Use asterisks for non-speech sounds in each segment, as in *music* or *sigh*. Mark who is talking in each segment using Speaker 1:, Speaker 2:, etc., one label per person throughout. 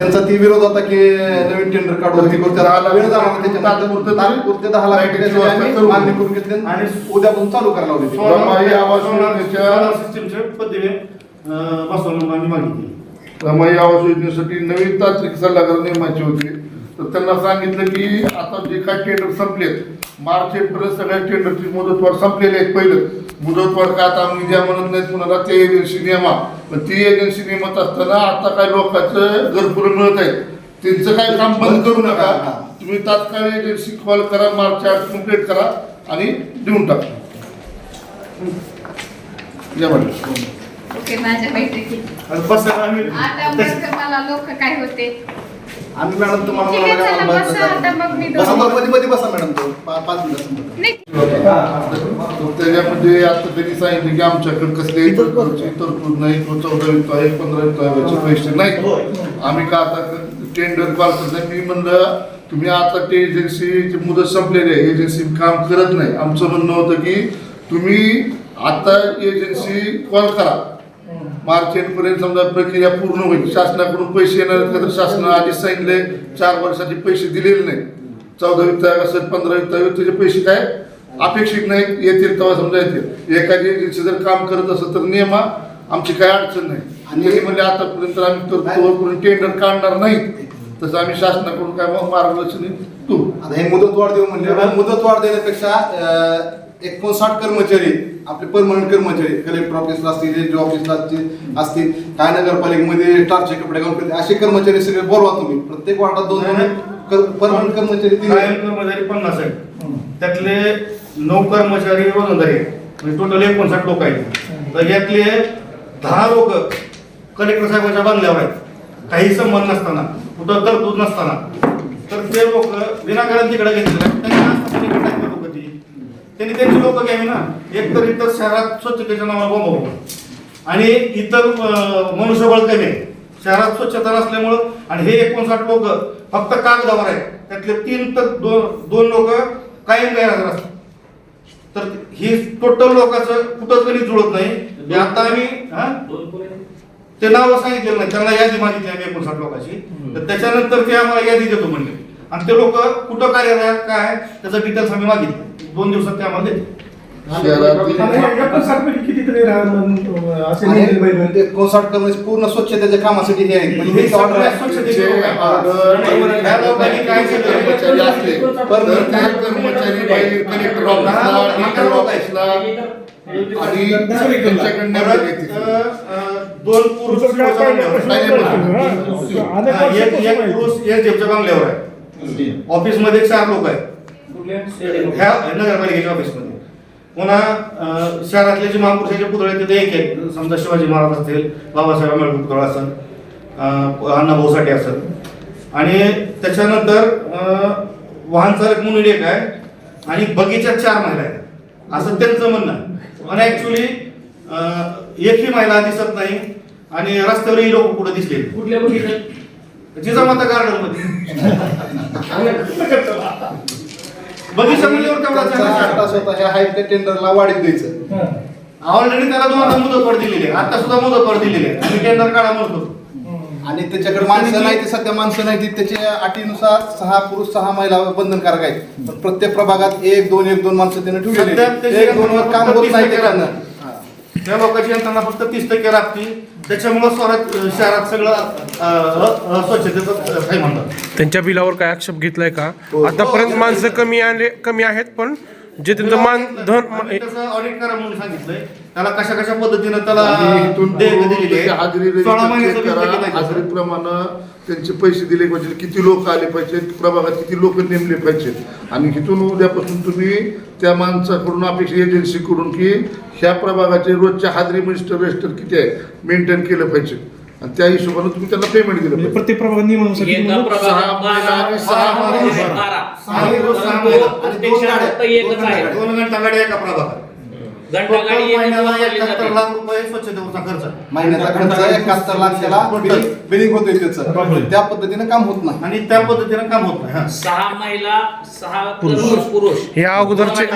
Speaker 1: त्यांचा ती विरोध होता की नवीन टेंडर काढू हे करू. त्याला वेळ झाला होता. त्याच्या
Speaker 2: तात्पुरतं तरी
Speaker 1: तात्पुरते दहा लाख
Speaker 2: लाईटीची
Speaker 1: रुपये
Speaker 2: व्यवस्था
Speaker 1: आम्ही
Speaker 2: करू.
Speaker 1: मागणी करून घेतली. आणि
Speaker 3: आणि
Speaker 1: उद्यापासून चालू करायला
Speaker 2: रमाई आवास योजनेच्या-
Speaker 3: सिस्टीमच्या पद्धतीने अं, बसवणं आम्ही मागितली.
Speaker 2: रमाई आवास योजनेसाठी नवीन तांत्रिक सल्लागार नेमायचे होते. तर त्यांना सांगितलं की आता जे काय टेंडर संपलेत मार्च एप्रिल सगळ्या टेंडरची मुदतवाढ संपलेली आहेत पहिलं. मुदतवाढ का आता आम्ही द्या म्हणत नाहीत कुणाला ते एजन्सी नियमा पण ती एजन्सी नियमत असताना आता काय लोकांचं घरकुलं मिळत आहे त्यांचं काय काम बंद करू नका. तुम्ही तात्काळ एजन्सी कॉल करा मार्च आठ कंप्लीट करा आणि देऊन टाका. या मॅडम
Speaker 4: ओके माझ्या बैठकीत
Speaker 3: आणि बसायला आम्ही
Speaker 4: आता बघ मला लोक काय होते?
Speaker 1: आम्ही मॅडम तुम्हाला
Speaker 4: ठीक आहे,
Speaker 1: बोलायला
Speaker 4: चला,
Speaker 1: आम्हाला
Speaker 4: बसा आता मग मी
Speaker 1: बसा
Speaker 4: दोन-
Speaker 1: बरं, मध्ये मध्ये बसा मॅडम तो पा- पाच मिनिटं
Speaker 4: नाही.
Speaker 2: त्याच्यामध्ये आता त्यांनी सांगितलं की आमच्याकडे कसले तरतूदची तरतूद नाही किंवा चौदा वित्त आहे पंधरा वित्त आहे याचे पैसे नाही. आम्ही का आता टेंडर करत नाही? मी म्हणलं तुम्ही आता ते एजन्सीची मुदत संपलेली आहे. एजन्सी काम करत नाही. आमचं म्हणणं होतं की तुम्ही आता एजन्सी कॉल करा. मार्च एंडपर्यंत समजा प्रक्रिया पूर्ण होईल. शासनाकडून पैसे येणार का? तर शासनाने आधीच सांगितले चार वर्षाचे पैसे दिलेले नाही चौदा वित्त आयोग असेल पंधरा वित्त आयोग त्याचे पैसे काय? अपेक्षित नाहीत येतील तेव्हा समजा येतील. एखादी एजन्सी जर काम करत असेल तर नियमा आमची काय अडचण नाही. आणि म्हणजे आतापर्यंत आम्ही तर टेंडर काढणार नाही तसं आम्ही शासनाकडून काय मग मार्गदर्शन तू.
Speaker 1: आता हे मुदत वाढ देऊ म्हणजे मुदत वाढ देण्यापेक्षा एकोणसाठ कर्मचारी आपले परमनंट कर्मचारी कलेक्टर ऑफिसला असतील रेल्वे ऑफिसला असतील असतील काय नगरपालिकेमध्ये स्टाफचे कपडे घालून असे कर्मचारी सगळे बोलवा तुम्ही. प्रत्येक वार्डात दोन दोन परमनंट कर्मचारी
Speaker 3: कर्मचारी पन्नास आहेत. त्यातले नऊ कर्मचारी रोजंदारी म्हणजे टोटल एकोणसाठ लोक आहेत. तर यातले दहा लोक कलेक्टर साहेबांच्या बांधल्यावर आहेत. काही संबंध नसताना कुठं तरतूद नसताना. तर ते लोक विनाकारण तिकडे घेतले लोक ती. त्यांनी त्यांची लोक घ्यावी ना. एक तर इतर शहरात स्वच्छतेच्या नावाला बोंब आणि इतर मनुष्यबळ कमी आहे. शहरात स्वच्छता नसल्यामुळं आणि हे एकोणसाठ लोक फक्त कागदावर आहेत. त्यातले तीन तर दोन दोन लोक कायम गैरहजर असतात तर ही टोटल लोकांचं कुठंच कधी जुळत नाही. आता आम्ही हा? ते नाव सांगितलेलं नाही. त्यांना यादी मागितली आम्ही एकोणसाठ लोकांची. तर त्याच्यानंतर ते आम्हाला यादी देतो म्हणले. आणि ते लोक कुठं कार्यरत काय आहे त्याचं डिटेल्स आम्ही मागितले. दोन दिवसात ते आम्हाला देते
Speaker 1: कर्मचारी पूर्ण स्वच्छतेच्या कामासाठी हे आहेत. म्हणजे
Speaker 3: हे
Speaker 2: कर्मचारी कलेक्टर ऑफिसला आणि
Speaker 3: दोन पुरुष एक
Speaker 5: आहे.
Speaker 3: पुरुष या जेबच्या बंगल्यावर आहे. ऑफिसमध्ये चार लोक आहेत. ह्या नगरपालिकेच्या ऑफिसमध्ये पुन्हा शहरातले जे महापुरुषाचे पुतळे तिथे एक आहेत समजा शिवाजी महाराज असतील बाबासाहेब आंबेडकर पुतळा असेल अण्णाभाऊ साठे असेल आणि त्याच्यानंतर वाहन चालक म्हणून एक आहे आणि बगीच्यात चार महिला आहेत. असं त्यांचं म्हणणं आहे. पण ऍक्च्युली एकही महिला दिसत नाही आणि रस्त्यावरही लोक कुठे दिसले
Speaker 6: कुठल्या
Speaker 3: जिजामाता गार्डनमध्ये *laughs* बगीचा म्हणल्यावर तेवढा
Speaker 1: स्वतः ह्या हाईट टेंडरला वाढीत द्यायचं.
Speaker 3: ऑलरेडी त्याला दोनदा मुदतवाढ दिलेली आहे. आता सुद्धा मुदतवाढ दिलेली आहे. आणि टेंडर काढा म्हणतो.
Speaker 1: आणि त्याच्याकडे माणसं नाही ती सध्या माणसं नाही ती त्याच्या अटीनुसार सहा पुरुष सहा महिला बंधनकारक आहेत. पण प्रत्येक प्रभागात एक दोन एक दोन माणसं त्याने ठेवलेली
Speaker 3: त्याची
Speaker 1: एक दोन वर काम होत नाही ते
Speaker 3: यंत्रणा
Speaker 1: करणं.
Speaker 3: त्या लोकांची यंत्रणा फक्त तीस टक्के राखती त्याच्यामुळे स्वरात शहरात सगळं म्हणतात
Speaker 7: त्यांच्या बिलावर काय आक्षेप घेतलाय का
Speaker 1: हो.
Speaker 7: आतापर्यंत माणसं कमी आले कमी आहेत पण जे त्यांचं मान धन
Speaker 3: ऑडिट करा म्हणून सांगितलंय. त्याला कशा कशा पद्धतीनं त्याला
Speaker 2: हाजरी
Speaker 3: त्याचं?
Speaker 2: हाजरीप्रमाणे त्यांचे पैसे दिले पाहिजे किती लोक आले पाहिजेत? प्रभागात किती लोक नेमले पाहिजेत? आणि इथून उद्यापासून तुम्ही त्या माणसाकडून अपेक्षा एजन्सीकडून की ह्या प्रभागाचे रोजच्या हाजरी मिनिस्टर रजिस्टर किती आहे? मेंटेन केलं पाहिजे. आणि त्या हिशोबाने तुम्ही त्यांना पेमेंट दिलं
Speaker 5: म्हणजे
Speaker 2: पाहिजे
Speaker 5: प्रत्येक प्रभाग नियमानुसार किती
Speaker 6: एका
Speaker 5: मुलं?
Speaker 2: सहा महिला आणि सहा
Speaker 6: प्रभागात
Speaker 2: माणूस.
Speaker 6: बारा.
Speaker 3: सहा दिवस, सहा
Speaker 6: परंतु
Speaker 3: महिला.
Speaker 6: प्रत्यक्षात फक्त एकच आहे
Speaker 3: दोन घंटा गाडी एका प्रभागात टोटल महिन्याला
Speaker 6: वापरली
Speaker 3: एकाहत्तर. लाख रुपये खर्च
Speaker 1: महिन्याचा खर्च एकाहत्तर लाख त्याला बिलिंग होतोय त्याचं
Speaker 5: बापरे.
Speaker 1: त्या पद्धतीने काम होत नाही
Speaker 3: आणि त्या पद्धतीने काम होत नाही हा.
Speaker 6: सहा महिला सहा पुरुष
Speaker 7: या अगोदरचे.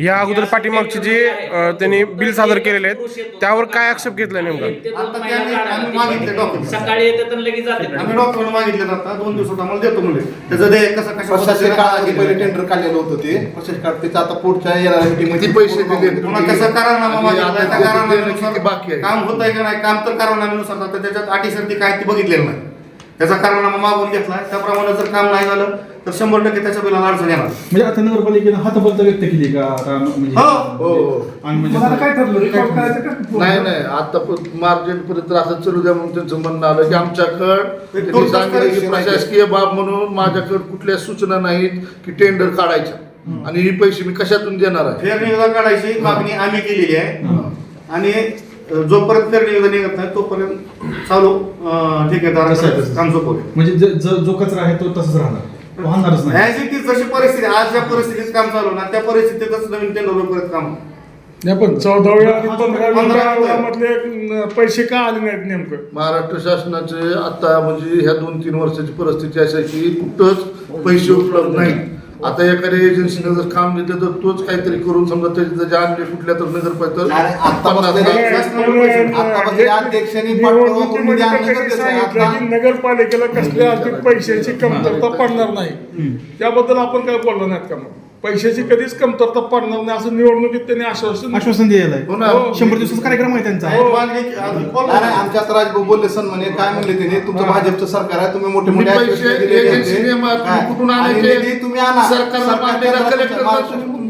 Speaker 7: या अगोदर पाठीमागचे जे अ, त्यांनी बिल सादर केलेले आहेत त्यावर काय आक्षेप घेतला नेमका
Speaker 3: आता आम्ही मागितले document.
Speaker 6: सकाळी येतात आणि लगेच जातात
Speaker 3: आम्ही डॉक्युमेंट मागितले आता दोन दिवसात आम्हाला देतो म्हणजे त्याचं ते कसं कशा
Speaker 1: प्रशासकीय
Speaker 3: पद्धतीने
Speaker 1: काळामध्ये पहिले
Speaker 3: केलं.
Speaker 1: टेंडर काढलेलं होतं ते प्रशासकीय काळ त्याचं आता पुढच्या येणाऱ्या meeting मध्ये
Speaker 2: किती पैसे दिले?
Speaker 3: पुन्हा करारनामा मागितला त्या
Speaker 2: किती
Speaker 3: करारनाम्यानुसार
Speaker 2: बाकी आहे?
Speaker 3: काम होत आहे का नाही? काम तर करारनाम्यानुसार आता त्याच्यात अटी शर्ती काय ती बघितलेलं नाही. त्याचा करारनामा मागून घेतला. त्याप्रमाणे जर काम नाही झालं तर शंभर टक्के त्याच्या बिलाला अडचण येणार.
Speaker 8: म्हणजे आता नगरपालिकेनं हातबलता व्यक्त केली का? आता म्हणजे
Speaker 3: हो.
Speaker 2: हो.
Speaker 8: आणि म्हणजे
Speaker 5: मग आता काय ठरलं? रिकॉर्ड करायचं का?
Speaker 2: नाही नाही. आता मार्जिन पर्यंत असं चलू द्या म्हणून त्यांचं म्हणणं आलं की आमच्याकडं सांगितलं की. प्रशासकीय बाब म्हणून माझ्याकडे कुठल्या सूचना नाहीत की टेंडर काढायच्या. आणि ही पैसे मी कशातून देणार आहे?
Speaker 3: फेर निविदा काढायची मागणी आम्ही केलेली आहे. आणि जोपर्यंत फेर निविदा निघत नाही तोपर्यंत चालू अ,
Speaker 8: तसं आहे,
Speaker 3: ठेकेदार. काम सोपवले
Speaker 8: म्हणजे ज- ज- जो कचरा आहे तो तसंच राहणार. वाहणारच नाही.
Speaker 3: जशी परिस्थिती आज ज्या परिस्थितीत काम चालू ना त्या परिस्थितीतच नवीन टेंडर काम
Speaker 5: नाही पण आणि काळामधले न- पैसे का आले नाहीत नेमकं?
Speaker 2: महाराष्ट्र शासनाचे आता म्हणजे ह्या दोन तीन वर्षाची परिस्थिती अशी आहे की कुठंच पैसे उपलब्ध नाहीत. आता एखाद्या एजन्सीने जर काम दिलं तर तोच काहीतरी करून समजा त्याचे त्याचे आणले कुठल्या तर नगर पाहिजे.
Speaker 5: नगरपालिकेला कसल्या आर्थिक पैशाची कमतरता पडणार नाही. त्याबद्दल आपण काय बोललो नाहीत का मग? पैशाची कधीच कमतरता पडणार नाही असं निवडणुकीत त्यांनी आश्वासन
Speaker 8: आश्वासन द्यायला
Speaker 2: हो ना.
Speaker 8: आहे. शंभर दिवसाचा कार्यक्रम आहे त्यांचा
Speaker 3: आहे. मागणी की- अजून बोललो
Speaker 1: नाही, नाही,
Speaker 3: नाही.
Speaker 1: आमच्या आता राजभाऊ बोलले सण म्हणे काय म्हणले त्यांनी तुमचं भाजपचं सरकार आहे तुम्ही मोठे मोठे
Speaker 2: तुम्ही पैसे
Speaker 1: आश्वासनं दिलेले होते.
Speaker 2: एजन्सीने मग तुम्ही
Speaker 1: काय?
Speaker 2: कुठून
Speaker 1: आणि
Speaker 2: आणायचे
Speaker 1: निधी तुम्ही आणा
Speaker 2: सरकारला
Speaker 1: सरकार
Speaker 2: कलेक्टर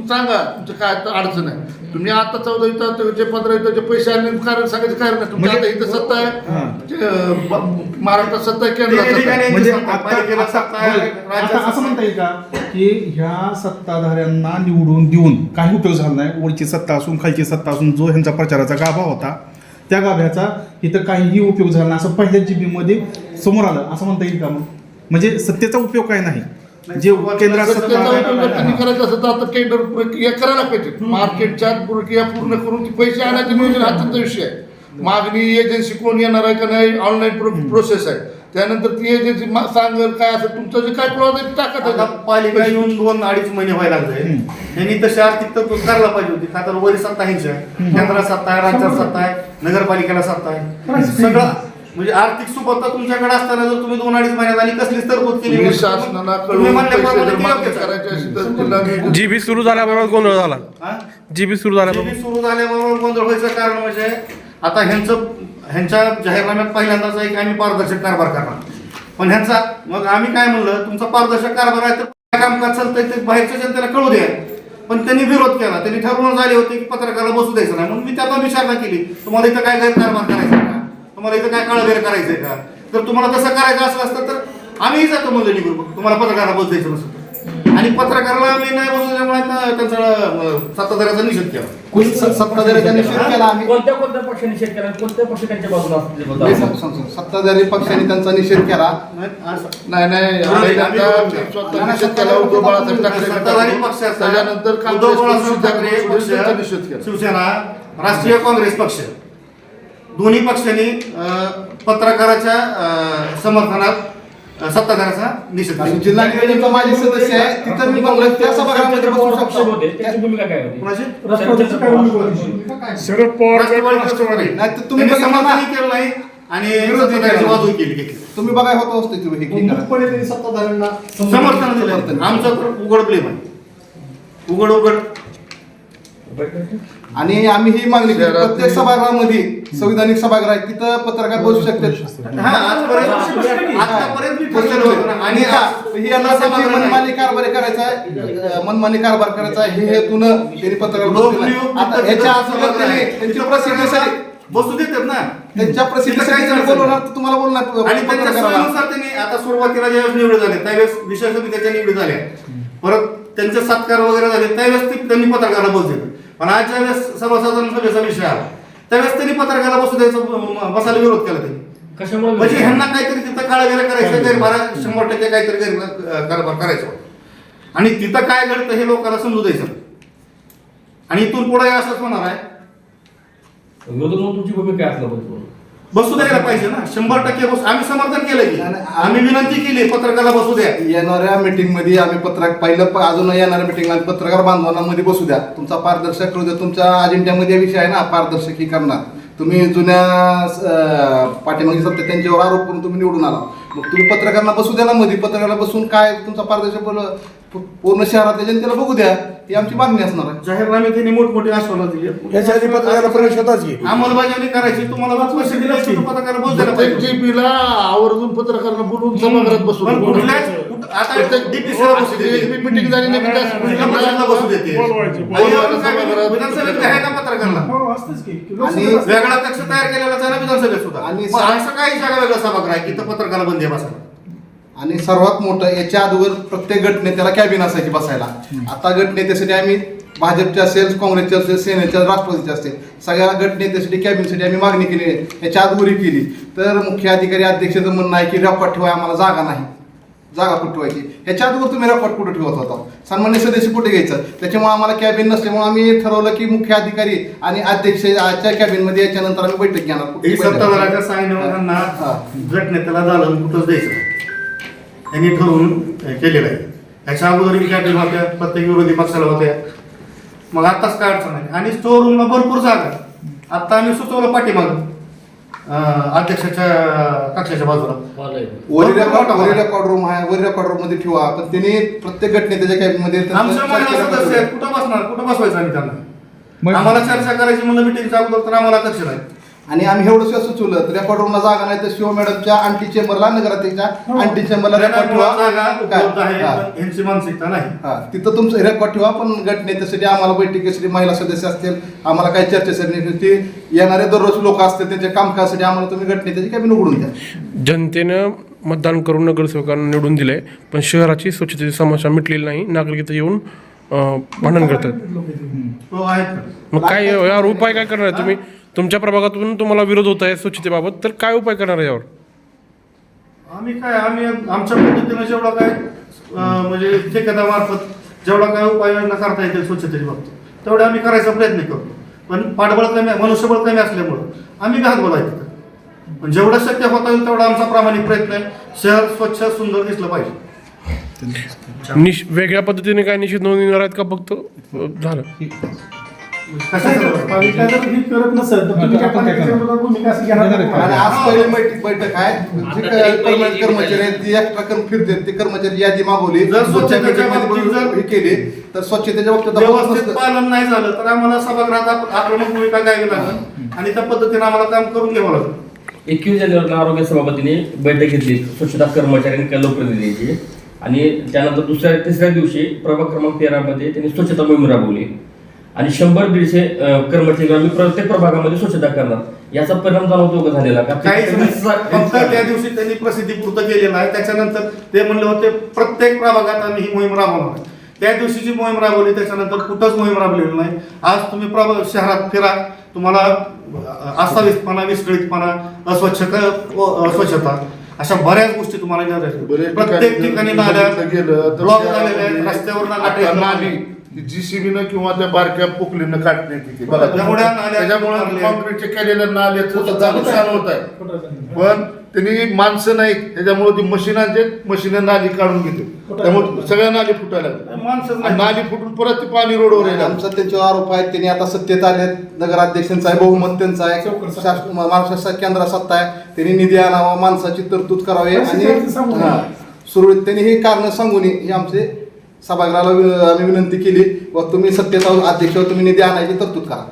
Speaker 2: सांगा तुमचं काय अडचण आहे तुम्ही आता चौदा तारखेचे पंधरा तारखेचे पैसे आणले कारण सांगायचं कारण नाही तुमच्या आता इथं सत्ता आहे ब- महाराष्ट्रात सत्ता आहे केंद्रात
Speaker 3: तिन्ही
Speaker 2: सत्ता आहे.
Speaker 3: ठिकाणी
Speaker 8: म्हणजे
Speaker 3: सत्ता आहे.
Speaker 8: आता
Speaker 3: पालिकेला
Speaker 8: आता-
Speaker 3: सत्ता आहे,
Speaker 8: होय.
Speaker 3: राज्यात
Speaker 8: आता
Speaker 3: सत्ता
Speaker 8: असं म्हणता. येईल का की ह्या सत्ताधाऱ्यांना निवडून देऊन काही उपयोग झाला नाही वरची सत्ता असून खालची सत्ता असून जो ह्यांचा प्रचाराचा गाभा होता त्या गाभ्याचा इथं काहीही उपयोग झाला नाही असं पहिल्या जीबीमध्ये समोर आलं असं म्हणता येईल का मग म्हणजे सत्तेचा उपयोग काय नाही जे
Speaker 2: त्यांनी
Speaker 8: आहे.
Speaker 2: करायचं असेल तर आता टेंडर प्रक्रिया करायला पाहिजे. मार्केटच्या प्रक्रिया पूर्ण करून ती पैसे आणायचे नियोजन हा त्यांचा विषय आहे. मागणी एजन्सी कोण येणार आहे का नाही ऑनलाईन प्रोसेस आहे. त्यानंतर ती एजन्सी सांगेल काय असेल तुमचं जे काय पुरावा आहे टाकत.
Speaker 3: पालिका येऊन दोन अडीच महिने व्हायला लागले. त्यांनी तशी आर्थिक तरतूद करायला पाहिजे होती. का तर वरी सत्ता ह्यांची आहे केंद्रात सत्ता आहे राज्यात सत्ता आहे नगरपालिकेला सत्ता आहे. सगळं म्हणजे आर्थिक सुबत्ता तुमच्याकडे असताना जर तुम्ही दोन अडीच महिन्यात आणि कसलीच तरतूद केली
Speaker 2: तुम्ही
Speaker 3: नाही,
Speaker 2: शासनाला
Speaker 3: तुम्ही
Speaker 2: कळवून
Speaker 3: म्हणल्याप्रमाणे
Speaker 2: पैसे जर
Speaker 3: ती
Speaker 2: मागणी
Speaker 3: योग्यच आहे.
Speaker 2: करायची असेल तर नियोजन-
Speaker 7: जीबी सुरू झाल्याबरोबर गोंधळ झाला.
Speaker 3: हा?
Speaker 7: जीबी सुरू झाल्याबरोबर.
Speaker 3: जीबी सुरू झाल्याबरोबर गोंधळ व्हायचं कारण म्हणजे आता ह्यांचं ह्यांच्या जाहीरनाम्यात पहिल्यांदाच आहे की आम्ही पारदर्शक कारभार करणार. पण ह्यांचा मग आम्ही काय म्हणलं तुमचा पारदर्शक कारभार आहे तर काय कामकाज चालतंय ते बाहेरच्या जनतेला कळू द्या. पण त्यांनी विरोध केला. त्यांनी ठरवून झाले होते की पत्रकाराला बसू द्यायचं नाही. म्हणून मी त्याचा विचारणा केली. तुम्हाला इथं काय गैरकारभार करायचा? तुम्हाला इथं काय काळबेर करायचंय का? तर तुम्हाला तसं करायचं असलं असतं तर आम्हीही जातो म्हणलं निघून. तुम्हाला पत्रकाराला बसू द्यायचं नसतं. आणि पत्रकाराला मी नाही आता त्यांचा सत्ताधाऱ्याचा निषेध केला.
Speaker 1: सत्ताधाऱ्याचा निषेध केला आम्ही.
Speaker 6: कोणत्या कोणत्या पक्षाने निषेध केला? आणि कोणत्या पक्ष त्यांच्या बाजूला असतील?
Speaker 1: मी सांग- सांग- सांग. सत्ताधारी पक्षाने त्यांचा निषेध केला.
Speaker 3: नाही,
Speaker 2: नाही
Speaker 3: आम्ही-
Speaker 2: आम्ही
Speaker 3: आम्ही केला
Speaker 2: उद्धव बाळासाहेब ठाकरे
Speaker 3: सत्ताधारी
Speaker 2: त्याच्यानंतर
Speaker 3: उद्धव बाळासाहेब ठाकरे
Speaker 2: निषेध केला.
Speaker 3: शिवसेना राष्ट्रीय काँग्रेस पक्ष. दोन्ही पक्षांनी पत्रकाराच्या अं, समर्थनात अं, सत्ताधाऱ्याचा निषेध केला
Speaker 1: जिल्हा नियोजनचा माझे सदस्य आहे तिथं मी काँग्रेस त्या सभागृहामध्ये बसू शकतो
Speaker 6: होते त्यांची भूमिका काय होती
Speaker 3: कोणाची?
Speaker 5: राष्ट्रवादीचं काय भूमिका होती? शरद पवार गट
Speaker 3: राष्ट्रवादी
Speaker 5: राष्ट्रवादी
Speaker 1: नाही तर तुम्ही
Speaker 3: त्यांनी
Speaker 1: बघितलं
Speaker 3: समर्थनही
Speaker 1: ना,
Speaker 3: केलं नाही आणि
Speaker 1: विरोध केला.
Speaker 3: बाजू केली.
Speaker 1: तुम्ही बघाय होत असते तुम्ही हे की करा.
Speaker 5: मुक्तपणे त्यांनी सत्ताधाऱ्यांना
Speaker 3: समर्थन दिलं आमचं तर उघड प्लेम आहे उघड उघड
Speaker 1: आणि आम्ही ही मागणी केली. प्रत्येक सभागृहामध्ये संविधानिक सभागृह आहे तिथं पत्रकार बसू शकतात.
Speaker 3: हा आजपर्यंत मी होतं.
Speaker 1: आणि ही यांना मनमानी कारभार करायचा आहे. मनमानी कारभार करायचा आहे. हे हेतून त्यांनी पत्रकार बसवले नाही.
Speaker 3: लोकनियुक्त
Speaker 1: आता ह्याच्या अगोदर त्यांनी त्यांची प्रसिद्धीसाठी
Speaker 3: बसू देतात ना.
Speaker 1: त्यांच्या प्रसिद्धीसाठी त्यांनी बोलवणार तर तुम्हाला बोलणार.
Speaker 3: आणि त्यांच्या
Speaker 1: पत्रकाराला.
Speaker 3: सोयीनुसार त्यांनी आता सुरुवातीला ज्यावेळेस निवड झाले त्यावेळेस विशेष समित्याच्या निवडी झाल्या. परत त्यांचे सत्कार वगैरे झाले त्यावेळेस ते त्यांनी पत्रकाराला बस दिलं पण आज ज्यावेळेस सर्वसाधारण सभेचा विषय आला. त्यावेळेस त्यांनी पत्रकाराला बसू द्यायचं बसायला विरोध केला त्यांनी.
Speaker 6: कशामुळे
Speaker 3: म्हणजे ह्यांना काहीतरी तिथं काळा गेला करायचं गैरभारा शंभर टक्के काहीतरी गैर कारभार करायचं आणि तिथं काय घडतं हे लोकांना समजू द्यायचं आणि इथून पुढे असंच होणार आहे.
Speaker 6: तुमची भूमिका काय असणार? बघतो
Speaker 3: बसू द्यायला पाहिजे ना. शंभर टक्के बस. आम्ही समर्थन केलं की आम्ही विनंती केली पत्रकाला बसू द्या.
Speaker 1: येणाऱ्या मीटिंगमध्ये आम्ही पत्रक पहिलं अजून येणाऱ्या मीटिंगला पत्रकार बांधवांना मध्ये बसू द्या. तुमचा पारदर्शक करू द्या तुमच्या अजेंड्यामध्ये विषय आहे ना पारदर्शकी करणार. तुम्ही जुन्या पाठीमागे सत्य त्यांच्यावर आरोप करून तुम्ही निवडून आला. मग तुम्ही पत्रकारांना बसू द्या ना मध्ये पत्रकाराला बसून काय तुमचा पारदर्शक पूर्ण शहरातल्या जनतेला बघू द्या. ही आमची मागणी असणार आहे.
Speaker 3: जाहीरनामे त्यांनी मोठमोठी आश्वासनं दिली.
Speaker 9: याच्या आधी पत्रकाराला प्रवेश होताच की.
Speaker 3: अंमलबजावणी करायची तुम्हाला पैसे दिले असते. तर पत्रकार
Speaker 2: प्रत्येक
Speaker 3: पाहिजे.
Speaker 2: जीपीला आवर्जून पत्रकारांना बोलून सभागृहात बसून
Speaker 3: पण कुठल्याच कुठ- आता देते.
Speaker 2: मिटिंग झाली नाही
Speaker 3: बसू देते. आणि विधानसभेत आहे का पत्रकारला
Speaker 5: हो असतेच की.
Speaker 1: आणि
Speaker 3: वेगळा कक्ष तयार केलेला आहे ना विधानसभेत सुद्धा.
Speaker 1: आणि
Speaker 3: मग असं काही जागा वेगळा सभागृह आहे की इथं पत्रकाला बंदी आहे बसायला
Speaker 1: आणि सर्वात मोठं याच्या अगोदर प्रत्येक गटनेत्याला कॅबिन असायची बसायला. आता गटनेत्यासाठी आम्ही भाजपचे असेल काँग्रेसचे असेल सेनेच्या राष्ट्रवादीचे असेल सगळ्या गटनेत्यासाठी कॅबिनसाठी आम्ही मागणी केली. आहे याच्या अगोदरी केली. तर मुख्य अधिकारी अध्यक्षाचं म्हणणं आहे की रेकॉर्ड ठेवाय आम्हाला जागा नाही. जागा कुठे ठेवायची? ह्याच्या अगोदर तुम्ही रेकॉर्ड कुठे ठेवत होता? सन्मान्य सदस्य कुठे घ्यायचं? त्याच्यामुळे आम्हाला कॅबिन नसल्यामुळे आम्ही ठरवलं की मुख्य अधिकारी आणि अध्यक्षाच्या कॅबिनमध्ये याच्यानंतर आम्ही बैठक घेणार?
Speaker 3: सत्ताधाराच्या
Speaker 1: हा.
Speaker 3: गटनेत्याला झालं कुठंच द्यायचं त्यांनी ठरवून केलेलं आहे. ह्याच्या अगोदर कॅबिन होत्या प्रत्येक विरोधी पक्षाला होत्या. मग आताच काय अडचण आहे? आणि स्टोर रूमला भरपूर जागा आहे. आता आम्ही सुचवलं पाठीमागं अध्यक्षाच्या कक्षाच्या बाजूला.
Speaker 1: वरी रेकॉर्ड वरी रेकॉर्ड रूम आहे वरी रेकॉर्ड रूममध्ये ठेवा. पण त्यांनी प्रत्येक घटनेच्या कॅबिनमध्ये
Speaker 3: आमच्या महिला सदस्य आहेत. कुठं बसणार? कुठं बसवायचं आम्ही त्यांना?
Speaker 8: मग-
Speaker 3: आम्हाला चर्चा करायची म्हणलं मिटिंगच्या अगोदर तर आम्हाला कक्ष नाही.
Speaker 1: आणि आम्ही एवढं सुद्धा सुचवलं रेकॉर्ड रूमला जागा नाही तर शिव मॅडमच्या आंटी चेंबरला नगराध्यक्षच्या आंटी चेंबरला रेकॉर्ड ठेवा. हा.
Speaker 3: मानसिकता नाही.
Speaker 1: हा, तिथं तुमचं रेकॉर्ड ठेवा पण गटनेत्यासाठी आम्हाला बैठकीसाठी महिला सदस्य असतील आम्हाला काही चर्चेसाठी ते येणारे दररोज लोक असतील त्यांच्या कामकाजासाठी आम्हाला तुम्ही गटनेत्याची कॅबिन उघडून द्या.
Speaker 7: जनतेनं मतदान करून नगरसेवकांना निवडून दिले पण शहराची स्वच्छतेची समस्या मिटलेली नाही. नागरिक इथं येऊन भांडण करतात.
Speaker 3: ना.
Speaker 7: मग काय यावर उपाय काय करणार तुम्ही? तुमच्या प्रभागातून तुम्हाला विरोध होत आहे स्वच्छतेबाबत तर काय उपाय करणार आहे यावर?
Speaker 3: आम्ही काय आम्ही आमच्या पद्धतीनं जेवढा काय अं, म्हणजे ठेकेदारामार्फत जेवढा काय उपाययोजना करता येतील स्वच्छतेची बाबतीत तेवढे आम्ही करायचा प्रयत्न करतो. पण पाठबळ कमी मनुष्यबळ कमी असल्यामुळं आम्ही घात बोलायचं पण जेवढं शक्य होता येईल तेवढा आमचा प्रामाणिक प्रयत्न आहे. शहर स्वच्छ सुंदर दिसलं पाहिजे.
Speaker 7: निश वेगळ्या पद्धतीने काय निषेध नोंदवणार आहेत का फक्त? अं, झालं.
Speaker 5: पालिका जर ही करत नसेल तर तुम्ही काय
Speaker 8: आपण काय
Speaker 5: पालिकेच्या
Speaker 8: करणार?
Speaker 5: विरोधात भूमिका अशी घेणार
Speaker 8: घेणार
Speaker 5: नाही.
Speaker 8: आहे.
Speaker 1: आणि आज पहिली बैठक बैठक आहे. जे
Speaker 6: आता तरी
Speaker 1: परमनंट
Speaker 6: पहिली
Speaker 1: कर्मचारी आहेत ते एक्स्ट्रा करून फिरते. ते कर्मचारी यादी मागवली.
Speaker 3: जर स्वच्छतेच्या
Speaker 1: स्वच्छतेच्या
Speaker 3: बाबतीत जर-
Speaker 1: हे केली तर स्वच्छतेच्या बाबतीत
Speaker 3: व्यवस्थित
Speaker 1: नसतं.
Speaker 3: पालन नाही झालं तर आम्हाला सभागृहात आप- आक्रमक भूमिका घ्यावी लागेल. आणि त्या पद्धतीने आम्हाला काम करून घ्यावं लागेल.
Speaker 6: एकवीस जानेवारीला आरोग्य सभापतीने बैठक घेतली. स्वच्छता कर्मचाऱ्यांनी काही लोकप्रतिनिधीची आणि त्यानंतर दुसऱ्या तिसऱ्या दिवशी प्रभाग क्रमांक तेरामध्ये त्यांनी स्वच्छता मोहीम राबवली. आणि शंभर दीडशे कर्मचारी आम्ही प्रत्येक प्रभागामध्ये स्वच्छता करणार. याचा परिणाम जाणवतो का झालेला? का
Speaker 3: काहीच नाही. फक्त त्या दिवशी त्यांनी प्रसिद्धी पुरतं केलेलं आहे त्याच्यानंतर ते म्हणले होते प्रत्येक प्रभागात आम्ही ही मोहीम राबवणार आहे. त्या दिवशीची मोहीम राबवली त्याच्यानंतर कुठंच मोहीम राबवलेली नाही. आज तुम्ही प्रभा शहरात फिरा. तुम्हाला अ, अस्ताव्यस्तपणा विस्कळीतपणा अस्वच्छ अस्वच्छता अशा बऱ्याच गोष्टी तुम्हाला
Speaker 2: बरेच.
Speaker 3: प्रत्येक ठिकाणी नाल्या
Speaker 2: गेलं तर
Speaker 3: ब्लॉक झालेल्या आहेत रस्त्यावर
Speaker 2: आता नाली. जीसीबीनं किंवा त्या बारक्या पोकलीनं काढण्यात येते बघा
Speaker 3: नाल्या
Speaker 2: त्याच्यामुळे
Speaker 3: मारल्या.
Speaker 2: कॉन्क्रीटच्या केलेल्या नाल्याचं नुकसान होत आहे? पण त्यांनी माणसं नाहीत. त्याच्यामुळे ती मशीन आणते मशीन नाली काढून घेते त्यामुळे सगळ्या नाली फुटायला
Speaker 3: नाही.
Speaker 2: नाली फुटून परत ते पाणी रोडवर येणार
Speaker 1: आमचा त्यांच्यावर आरोप आहे त्यांनी आता सत्तेत आले नगराध्यक्षांचा आहे बहुमत त्यांचा आहे. महाराष्ट्र शासन केंद्रात सत्ता आहे. त्यांनी निधी आणावा माणसाची तरतूद करावी आणि सुरळीत त्यांनी हे कारण सांगून हे आमचे सभागृहाला वि- आम्ही विनंती केली व तुम्ही सत्तेचा अध्यक्ष तुम्ही निधी आणायची तरतूद करा.